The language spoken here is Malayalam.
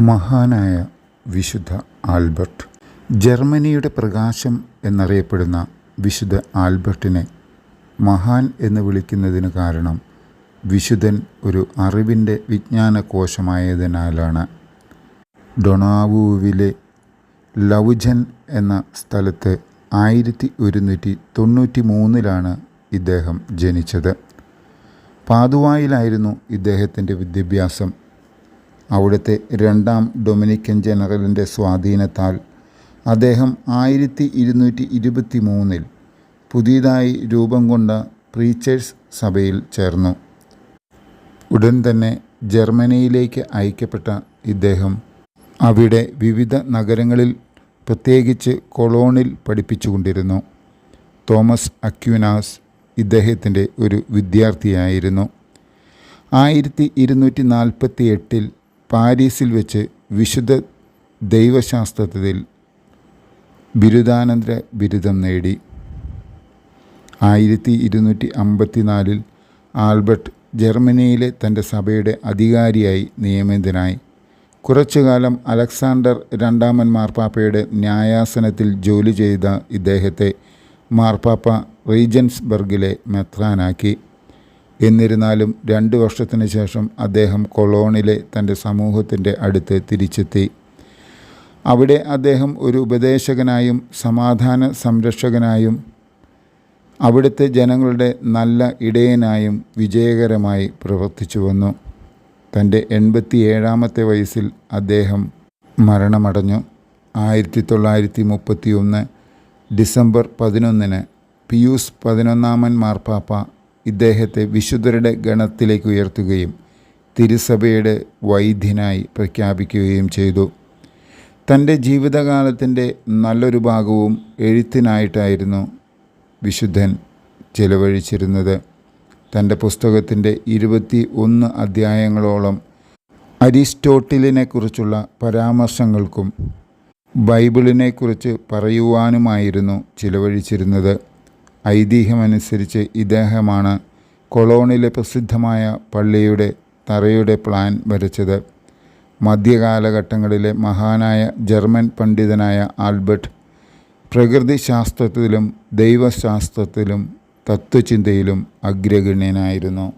മഹാനായ വിശുദ്ധ ആൽബർട്ട്. ജർമ്മനിയുടെ പ്രകാശം എന്നറിയപ്പെടുന്ന വിശുദ്ധ ആൽബർട്ടിനെ മഹാൻ എന്ന് വിളിക്കുന്നതിന് കാരണം വിശുദ്ധൻ ഒരു അറിവിന്റെ വിജ്ഞാന കോശമായതിനാലാണ് ഡൊണാവുവിലെ ലവുജൻ എന്ന സ്ഥലത്ത് ആയിരത്തി ഒരുന്നൂറ്റി തൊണ്ണൂറ്റി മൂന്നിലാണ് ഇദ്ദേഹം ജനിച്ചത്. പാതുവായിലായിരുന്നു ഇദ്ദേഹത്തിന്റെ വിദ്യാഭ്യാസം. അവിടുത്തെ രണ്ടാം ഡൊമിനിക്കൻ ജനറലിന്റെ സ്വാധീനത്താൽ അദ്ദേഹം ആയിരത്തി ഇരുന്നൂറ്റി ഇരുപത്തി മൂന്നിൽ പുതിയതായി രൂപം കൊണ്ട പ്രീച്ചേഴ്സ് സഭയിൽ ചേർന്നു. ഉടൻ തന്നെ ജർമ്മനിയിലേക്ക് അയക്കപ്പെട്ട ഇദ്ദേഹം അവിടെ വിവിധ നഗരങ്ങളിൽ പ്രത്യേകിച്ച് കൊളോണിൽ പഠിപ്പിച്ചുകൊണ്ടിരുന്നു. തോമസ് അക്യുനാസ് ഇദ്ദേഹത്തിന്റെ ഒരു വിദ്യാർത്ഥിയായിരുന്നു. ആയിരത്തി ഇരുന്നൂറ്റി നാൽപ്പത്തി എട്ടിൽ പാരീസിൽ വെച്ച് വിശുദ്ധ ദൈവശാസ്ത്രത്തിൽ ബിരുദാനന്തര ബിരുദം നേടി. ആയിരത്തി ഇരുന്നൂറ്റി അമ്പത്തിനാലിൽ ആൽബർട്ട് ജർമ്മനിയിലെ തന്റെ സഭയുടെ അധികാരിയായി നിയമിതനായി. കുറച്ചുകാലം അലക്സാണ്ടർ രണ്ടാമൻ മാർപ്പാപ്പയുടെ ന്യായാസനത്തിൽ ജോലി ചെയ്ത ഇദ്ദേഹത്തെ മാർപ്പാപ്പ റീജൻസ്ബർഗിലെ മെത്രാനാക്കി. എന്നിരുന്നാലും രണ്ട് വർഷത്തിന് ശേഷം അദ്ദേഹം കൊളോണിലെ തന്റെ സമൂഹത്തിന്റെ അടുത്ത് തിരിച്ചെത്തി. അവിടെ അദ്ദേഹം ഒരു ഉപദേശകനായും സമാധാന സംരക്ഷകനായും അവിടുത്തെ ജനങ്ങളുടെ നല്ല ഇടയനായും വിജയകരമായി പ്രവർത്തിച്ചു വന്നു. തന്റെ എൺപത്തി ഏഴാമത്തെ വയസ്സിൽ അദ്ദേഹം മരണമടഞ്ഞു. ആയിരത്തി തൊള്ളായിരത്തി മുപ്പത്തി ഒന്ന് ഡിസംബർ പതിനൊന്നിന് പിയൂസ് പതിനൊന്നാമൻ മാർപ്പാപ്പ ഇദ്ദേഹത്തെ വിശുദ്ധരുടെ ഗണത്തിലേക്ക് ഉയർത്തുകയും തിരുസഭയുടെ വൈദ്യനായി പ്രഖ്യാപിക്കുകയും ചെയ്തു. തന്റെ ജീവിതകാലത്തിന്റെ നല്ലൊരു ഭാഗവും എഴുത്തിനായിട്ടായിരുന്നു വിശുദ്ധൻ ചെലവഴിച്ചിരുന്നത്. തന്റെ പുസ്തകത്തിന്റെ ഇരുപത്തി ഒന്ന് അധ്യായങ്ങളോളം അരിസ്റ്റോട്ടിലിനെക്കുറിച്ചുള്ള പരാമർശങ്ങൾക്കും ബൈബിളിനെക്കുറിച്ച് പറയുവാനുമായിരുന്നു ചിലവഴിച്ചിരുന്നത്. ഐതിഹ്യമനുസരിച്ച് ഇദ്ദേഹമാണ് കൊളോണിലെ പ്രസിദ്ധമായ പള്ളിയുടെ തറയുടെ പ്ലാൻ വരച്ചത്. മധ്യകാലഘട്ടങ്ങളിലെ മഹാനായ ജർമ്മൻ പണ്ഡിതനായ ആൽബർട്ട് പ്രകൃതിശാസ്ത്രത്തിലും ദൈവശാസ്ത്രത്തിലും തത്വചിന്തയിലും അഗ്രഗണ്യനായിരുന്നു.